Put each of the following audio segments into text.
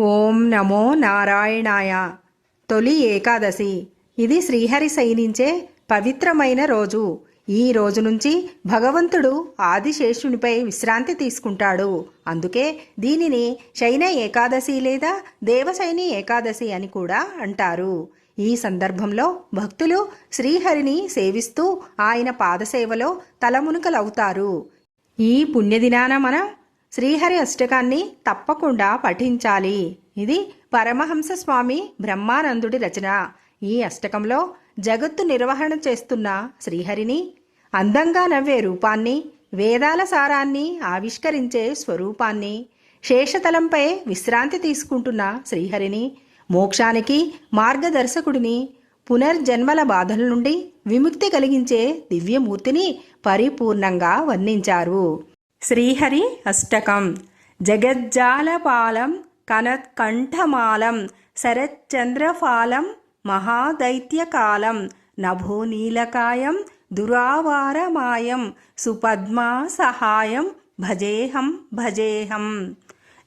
ఓం నమో నారాయణాయ. తొలి ఏకాదశి. ఇది శ్రీహరి శయనించే పవిత్రమైన రోజు. ఈ రోజు నుంచి భగవంతుడు ఆదిశేషునిపై విశ్రాంతి తీసుకుంటాడు. అందుకే దీనిని శైన ఏకాదశి లేదా దేవశైని ఏకాదశి అని కూడా అంటారు. ఈ సందర్భంలో భక్తులు శ్రీహరిని సేవిస్తూ ఆయన పాదసేవలో తలమునుకలవుతారు. ఈ పుణ్యదినాన మనం శ్రీహరి అష్టకాన్ని తప్పకుండా పఠించాలి. ఇది పరమహంస స్వామి బ్రహ్మానందుడి రచన. ఈ అష్టకంలో జగత్తు నిర్వహణ చేస్తున్న శ్రీహరిని అందంగా నవ్వే రూపాన్ని వేదాల సారాన్ని ఆవిష్కరించే స్వరూపాన్ని శేషతలంపై విశ్రాంతి తీసుకుంటున్న శ్రీహరిని మోక్షానికి మార్గదర్శకుడిని పునర్జన్మల బాధల నుండి విముక్తి కలిగించే దివ్యమూర్తిని పరిపూర్ణంగా వర్ణించారు. శ్రీహరి అష్టకం. జగజ్జాలపాలం కనత్కంఠమాలం శరత్చంద్రఫాలం మహాదైత్యకాలం నభోనీలకాయం దురావారమాయం సుపద్మా సహాయం భజేహం భజేహం.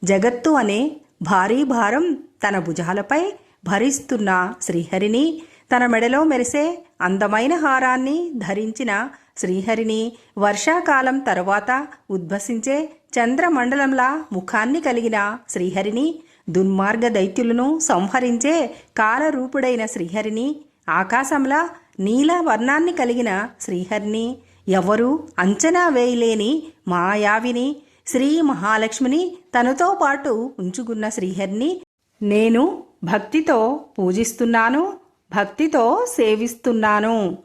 జగత్తు అనే భారీ భారం తన భుజాలపై భరిస్తున్న శ్రీహరిని తన మెడలో మెరిసే అందమైన హారాన్ని ధరించిన శ్రీహరిని వర్షాకాలం తరువాత ఉద్భసించే చంద్రమండలంలా ముఖాన్ని కలిగిన శ్రీహరిని దుర్మార్గ దైత్యులను సంహరించే కాలరూపుడైన శ్రీహరిని ఆకాశంలా నీల వర్ణాన్ని కలిగిన శ్రీహరిని ఎవరు అంచనా వేయలేని మాయావిని శ్రీ మహాలక్ష్మిని తనతో పాటు ఉంచుకున్న శ్రీహరిని నేను భక్తితో పూజిస్తున్నాను. భక్తితో సేవిస్తున్నాను.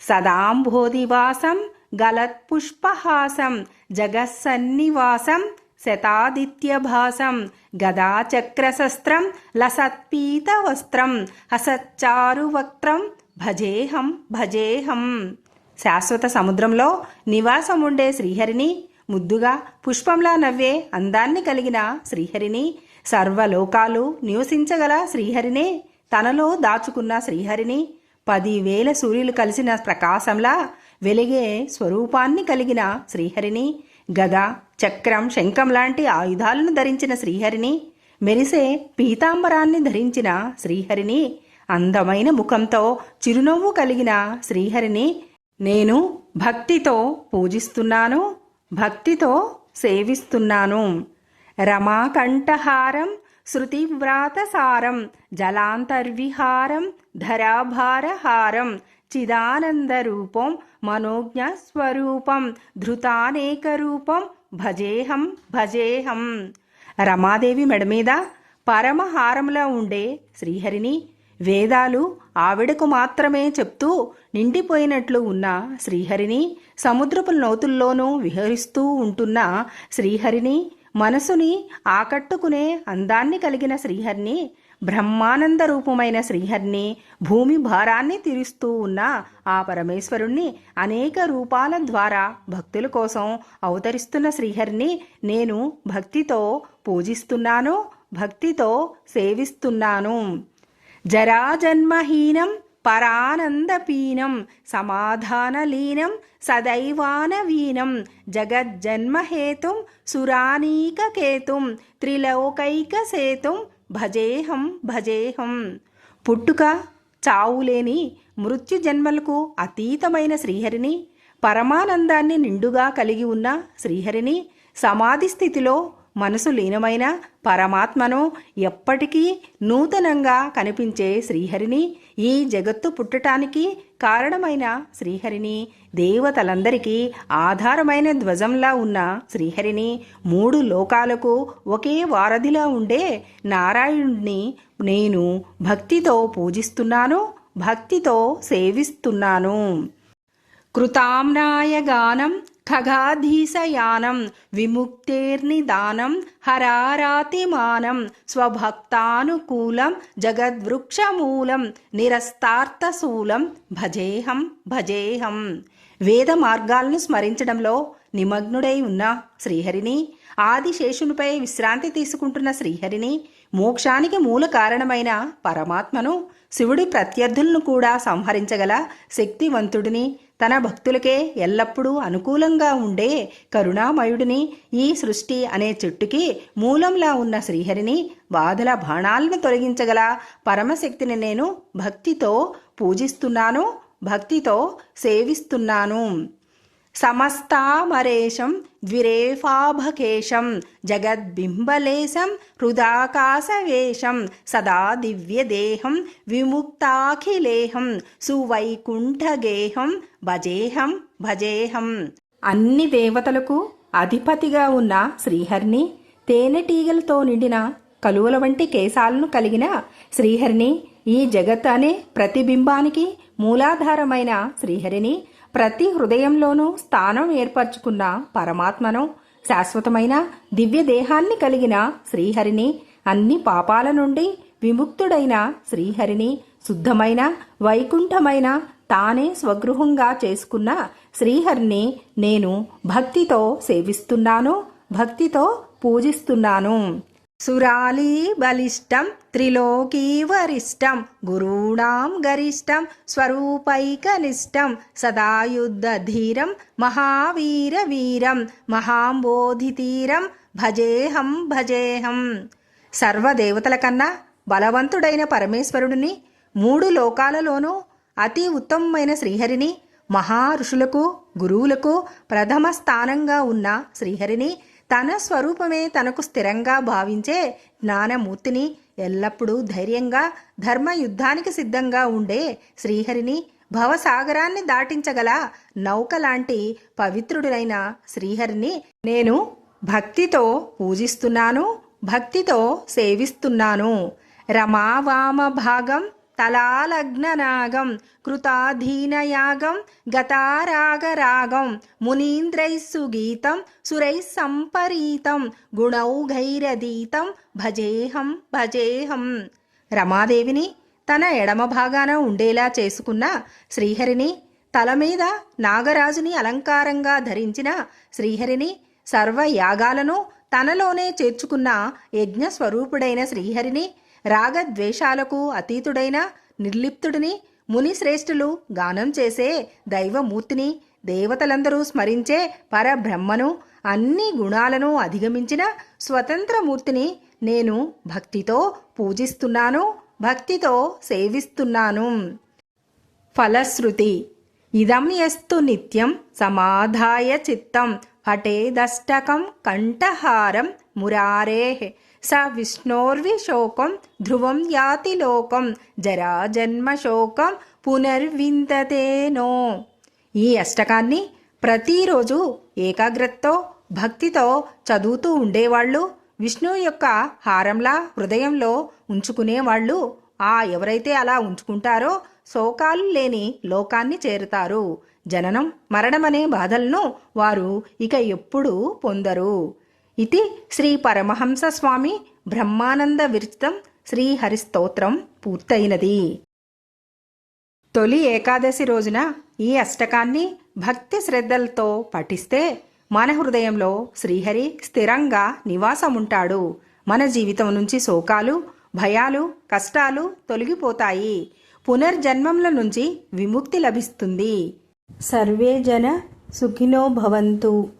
సదాంబోధివాసం గలత్పుష్పహాసం జగత్సన్నివాసం శతాదిత్యభాసం గదాచక్రశస్త్రం లసత్పీతవస్త్రం హసచ్చారువక్త్రం భజేహం భజేహం. శాశ్వత సముద్రంలో నివాసముండే శ్రీహరిని ముద్దుగా పుష్పంలా నవ్వే అందాన్ని కలిగిన శ్రీహరిని సర్వలోకాలు నివసించగల శ్రీహరినే తనలో దాచుకున్న శ్రీహరిని పదివేల సూర్యులు కలిసిన ప్రకాశంలా వెలిగే స్వరూపాన్ని కలిగిన శ్రీహరిని గద చక్రం శంఖం లాంటి ఆయుధాలను ధరించిన శ్రీహరిని మెరిసే పీతాంబరాన్ని ధరించిన శ్రీహరిని అందమైన ముఖంతో చిరునవ్వు కలిగిన శ్రీహరిని నేను భక్తితో పూజిస్తున్నాను భక్తితో సేవిస్తున్నాను. రమాకంఠహారం శృతివ్రాతసారం జలాంతర్విహారం ధరాభారహారం చిదానందరూపం మనోజ్ఞ స్వరూపం ధృతానేకరూపం భజేహం భజేహం. రమాదేవి మెడ మీద పరమహారంలో ఉండే శ్రీహరిని వేదాలు ఆవిడకు మాత్రమే చెప్తూ నిండిపోయినట్లు ఉన్న శ్రీహరిని సముద్రపు లోతుల్లోనూ విహరిస్తూ ఉంటున్న శ్రీహరిని మనసుని ఆకట్టుకునే అందాన్ని కలిగిన శ్రీహరిని బ్రహ్మానంద రూపమైన శ్రీహరిని భూమి భారాన్ని తీరుస్తూ ఉన్న ఆ పరమేశ్వరుణ్ణి అనేక రూపాల ద్వారా భక్తుల కోసం అవతరిస్తున్న శ్రీహరిని నేను భక్తితో పూజిస్తున్నాను భక్తితో సేవిస్తున్నాను. జరాజన్మహీనం పరానందపీనం సమాధానలీనం సదైవానవీనం జగజ్జన్మహేతుం సురానీకకేతుం త్రిలోకైకసేతుం భజేహం భజేహం. పుట్టుక చావులేని మృత్యు జన్మలకు అతీతమైన శ్రీహరిని పరమానందాన్ని నిండుగా కలిగి ఉన్న శ్రీహరిని సమాధి స్థితిలో మనసు లీనమైన పరమాత్మను ఎప్పటికీ నూతనంగా కనిపించే శ్రీహరిని ఈ జగత్తు పుట్టటానికి కారణమైన శ్రీహరిని దేవతలందరికీ ఆధారమైన ధ్వజంలా ఉన్న శ్రీహరిని మూడు లోకాలకు ఒకే వారధిలా ఉండే నారాయణుడిని నేను భక్తితో పూజిస్తున్నాను భక్తితో సేవిస్తున్నాను. కృతామ్నాయ గానం ఖగాధీశయానం విముక్తేర్నిదానం హరారాతిమానం స్వభక్తానుకూలం జగద్వృక్షమూలం నిరస్తార్థశూలం భజేహం భజేహం. వేద మార్గాలను స్మరించడంలో నిమగ్నుడై ఉన్న శ్రీహరిని ఆదిశేషునిపై విశ్రాంతి తీసుకుంటున్న శ్రీహరిని మోక్షానికి మూల కారణమైన పరమాత్మను శివుడి ప్రత్యర్థులను కూడా సంహరించగల శక్తివంతుడిని తన భక్తులకే ఎల్లప్పుడూ అనుకూలంగా ఉండే కరుణామయుడిని ఈ సృష్టి అనే చెట్టుకి మూలంలా ఉన్న శ్రీహరిని బాధల బాణాలను తొలగించగల పరమశక్తిని నేను భక్తితో పూజిస్తున్నాను భక్తితో సేవిస్తున్నాను. సమస్తామరేశం ద్విరేఫాభకేశం జగద్బింబలేశం హృదాకాశవేశం సదా దివ్యదేహం విముక్తాఖిలేహం సువైకుంఠగేహం భజేహం భజేహం. అన్ని దేవతలకు అధిపతిగా ఉన్న శ్రీహరిని తేనెటీగలతో నిండిన కలువల వంటి కేశాలను కలిగిన శ్రీహరిని ఈ జగత్ అనే ప్రతిబింబానికి మూలాధారమైన శ్రీహరిని ప్రతి హృదయంలోనూ స్థానం ఏర్పరచుకున్న పరమాత్మను శాశ్వతమైన దివ్య దేహాన్ని కలిగిన శ్రీహరిని అన్ని పాపాల నుండి విముక్తుడైన శ్రీహరిని శుద్ధమైన వైకుంఠమైన తానే స్వగృహంగా చేసుకున్న శ్రీహరిని నేను భక్తితో సేవిస్తున్నాను భక్తితో పూజిస్తున్నాను. సురాలీ బలిష్టం త్రిలోకీ వరిష్టం గురూణాం గరిష్టం స్వరూపైకనిష్టం సదాయుద్ధధీరం మహావీర వీరం మహాంబోధితీరం భజేహం భజేహం. సర్వదేవతల కన్నా బలవంతుడైన పరమేశ్వరుడిని మూడు లోకాలలోనూ అతి ఉత్తమమైన శ్రీహరిని మహా ఋషులకు గురువులకు ప్రథమ స్థానంగా ఉన్న శ్రీహరిని తన స్వరూపమే తనకు స్థిరంగా భావించే జ్ఞానమూర్తిని ఎల్లప్పుడూ ధైర్యంగా ధర్మ యుద్ధానికి సిద్ధంగా ఉండే శ్రీహరిని భవసాగరాన్ని దాటించగల నౌక లాంటి పవిత్రుడైన శ్రీహరిని నేను భక్తితో పూజిస్తున్నాను భక్తితో సేవిస్తున్నాను. రమావామ భాగం తలాలగ్ననాగం కృతాధీనయాగం గతారాగరాగం మునీంద్రైः సుగీతం సురైः సంపరీతం గుణౌఘైరదీతం భజేహం భజేహం. రమాదేవిని తన ఎడమ భాగాన ఉండేలా చేసుకున్న శ్రీహరిని తల మీద నాగరాజుని అలంకారంగా ధరించిన శ్రీహరిని సర్వయాగాలను తనలోనే చేర్చుకున్న యజ్ఞ స్వరూపుడైన శ్రీహరిని రాగద్వేషాలకు అతీతుడైన నిర్లిప్తుడిని మునిశ్రేష్ఠులు గానం చేసే దైవమూర్తిని దేవతలందరూ స్మరించే పరబ్రహ్మను అన్ని గుణాలను అధిగమించిన స్వతంత్రమూర్తిని నేను భక్తితో పూజిస్తున్నాను భక్తితో సేవిస్తున్నాను. ఫలశ్రుతి. ఇదం ఎస్తు నిత్యం సమాధాయ చిత్తం పటేదష్టకం కంఠహారం మురారే. స విష్ణోర్విశోకం ధ్రువం యాతి లోకం జరాజన్మశోకం పునర్విందతేనో ఈ అష్టకాన్ని ప్రతిరోజు ఏకాగ్రతతో భక్తితో చదువుతూ ఉండేవాళ్ళు విష్ణువు యొక్క హారంలా హృదయంలో ఉంచుకునేవాళ్ళు ఆ ఎవరైతే అలా ఉంచుకుంటారో శోకాలు లేని లోకాన్ని చేరుతారు. జననం మరణమనే బాధలను వారు ఇక ఎప్పుడూ పొందరు. ఇది శ్రీ పరమహంస స్వామి బ్రహ్మానంద విరచితం శ్రీహరిస్తోత్రం పూర్తయినది. తొలి ఏకాదశి రోజున ఈ అష్టకాన్ని భక్తి శ్రద్ధలతో పఠిస్తే మన హృదయంలో శ్రీహరి స్థిరంగా నివాసముంటాడు. మన జీవితం నుంచి శోకాలు భయాలు కష్టాలు తొలగిపోతాయి. పునర్జన్మంల నుంచి విముక్తి లభిస్తుంది. సర్వే జన సుఖినో భవంతు.